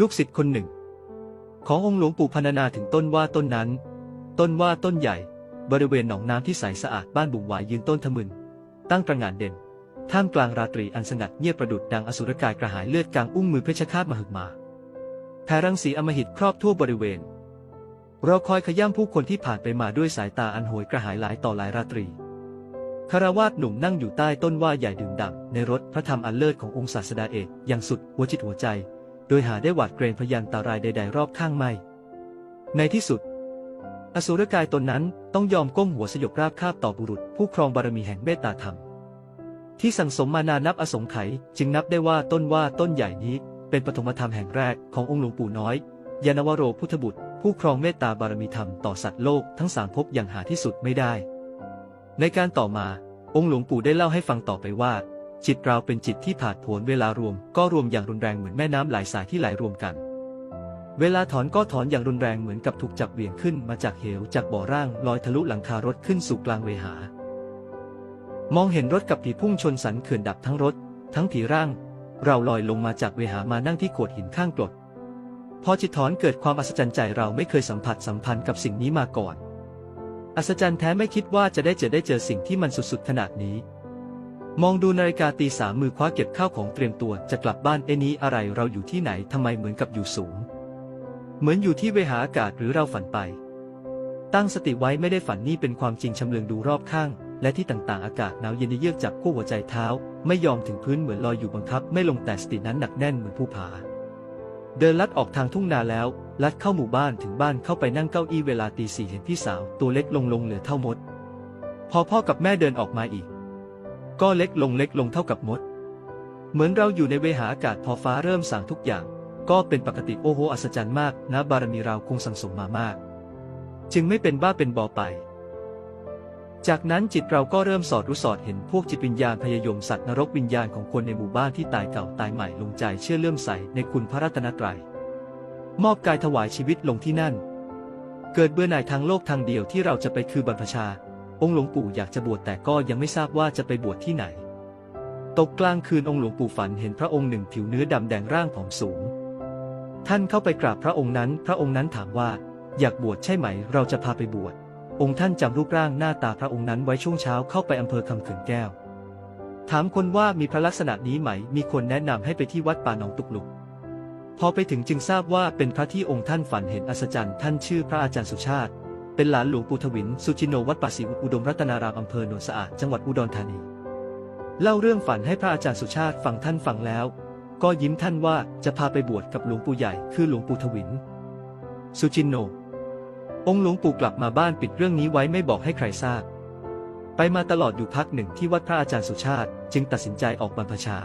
ลูกศิษย์คนหนึ่ง ขององค์หลวงปู่พรรณนาถึงต้นว่าต้นนั้น ต้นว่าต้นใหญ่ บริเวณหนองน้ำที่ใสสะอาดบ้านบุ่งหวายยืนต้นทะมึน ตั้งตระหง่านเด่น ท่ามกลางราตรีอันสงัดเงียบประดุดดังอสุรกายกระหายเลือดกลางอุ้งมือเพชฌฆาตมหึมาแผ่รังสีอมหิตครอบทั่วบริเวณเราคอยขย้ำผู้คนที่ผ่านไปมาด้วยสายตาอันโหยกระหายหลายต่อหลายราตรีคารวาสหนุ่มนั่งอยู่ใต้ต้นว่าใหญ่ดื่มด่ำในรถพระธรรมอันเลิศขององค์ศาสดาเอกอย่างสุดหัวจิตหัวใจ โดยหาได้หวาดเกรงพยันตรายใด ๆ รอบข้างไม่ ในที่สุด อสุรกายตนนั้นต้องยอมก้มหัวสยบราบคาบต่อบุรุษ ผู้ครองบารมีแห่งเมตตาธรรม ที่สั่งสมมานานับอสงไขยจึงนับได้ว่าต้นว่าต้นใหญ่นี้เป็นปฐมธรรมแห่งแรกขององค์หลวงปู่น้อย ยานวโรพุทธบุตร ผู้ครองเมตตาบารมีธรรมต่อสัตว์โลกทั้งสามภพอย่างหาที่สุดไม่ได้ ในการต่อมา องค์หลวงปู่ได้เล่าให้ฟังต่อไปว่า จิตเราเป็นจิตที่ผาดโผนเวลารวม ก็รวมอย่างรุนแรงเหมือนแม่น้ำหลายสายที่ไหลรวมกัน เวลาถอนก็ถอนอย่างรุนแรงเหมือนกับถูกจับเหวี่ยงขึ้นมาจากเหวจากบ่อร่างลอยทะลุหลังคารถขึ้นสู่กลางเวหา มองเห็นรถกับผีพุ่งชนสันเขื่อนดับทั้งรถ ทั้งผีร่าง เราลอยลงมาจากเวหามานั่งที่โขดหินข้างกรดพอจิตถอนเกิดความอัศจรรย์ใจเราไม่เคยสัมผัสสัมพันธ์กับสิ่งนี้มาก่อน อัศจรรย์แท้ไม่คิดว่าจะได้เจอได้เจอสิ่งที่มันสุดๆขนาดนี้ มองดูนาฬิกาตีสามมือคว้าเก็บข้าวของเตรียมตัวจะกลับบ้านเอ้นี้อะไรเราอยู่ที่ไหนทำไมเหมือนกับอยู่สูง เหมือนอยู่ที่เวหาอากาศหรือเราฝันไป ตั้งสติไว้ไม่ได้ฝันนี่เป็นความจริงชำเลืองดูรอบข้าง และที่ต่างๆอากาศหนาวเย็นเยือกจับขั้วหัวใจเท้า ไม่ยอมถึงพื้นเหมือนลอยอยู่บังคับ ไม่ลงแต่สตินั้นหนักแน่นเหมือนผู้ผา เดินลัดออกทางทุ่งนาแล้ว ลัดเข้าหมู่บ้านถึงบ้านเข้าไปนั่งเก้าอี้เวลาตีสี่เห็นพี่สาว ตัวเล็กลงลงเหลือเท่ามด พอพ่อกับแม่เดินออกมาอีก ก็เล็กลงเล็กลงเท่ากับมด เหมือนเราอยู่ในเวหาอากาศพอฟ้าเริ่มสั่งทุกอย่าง ก็เป็นปกติโอ้โหอัศจรรย์มากนะบารมีเราคงสั่งสมมามาก จึงไม่เป็นบ้าเป็นบอไป จากนั้นจิตเราก็เริ่มสอดรู้สอดเห็นพวกจิตวิญญาณพยายมสัตว์นรกวิญญาณของคนในหมู่บ้านที่ตายเก่าตายใหม่ลงใจเชื่อเลื่อมใสในคุณพระรัตนตรัยมอบกายถวายชีวิตลงที่นั่น เกิดเบื่อหน่ายทางโลกทางเดียวที่เราจะไปคือบรรพชา องค์หลวงปู่อยากจะบวชแต่ก็ยังไม่ทราบว่าจะไปบวชที่ไหน ตกกลางคืนองค์หลวงปู่ฝันเห็นพระองค์หนึ่งผิวเนื้อดำแดงร่างผอมสูง ท่านเข้าไปกราบพระองค์นั้น พระองค์นั้นถามว่า อยากบวชใช่ไหม เราจะพาไปบวช องค์ท่านจำรูปร่างหน้าตาพระองค์นั้นไว้ช่วงเช้าเข้าไปอำเภอคำขื่อนแก้ว ถามคนว่ามีพระลักษณะนี้ไหม มีคนแนะนำให้ไปที่วัดป่าหนองตุกลุกพอไปถึงจึงทราบว่าเป็นพระที่องค์ท่านฝันเห็นอัศจรรย์ ท่านชื่อพระอาจารย์สุชาติ เป็นหลานหลวงปู่ทวิน สุจินโนวัดป่าศรีอุดมรัตนารามอำเภอโนนสะอาดจังหวัดอุดรธานี เล่าเรื่องฝันให้พระอาจารย์สุชาติฟังท่านฟังแล้ว ก็ยิ้มท่านว่าจะพาไปบวชกับหลวงปู่ใหญ่คือหลวงปู่ทวิน สุจินโน องค์หลวงปู่กลับมาบ้านปิดเรื่องนี้ไว้ไม่บอกให้ใครทราบ ไปมาตลอดอยู่พักหนึ่งที่วัดพระอาจารย์สุชาติ จึงตัดสินใจออกบรรพชา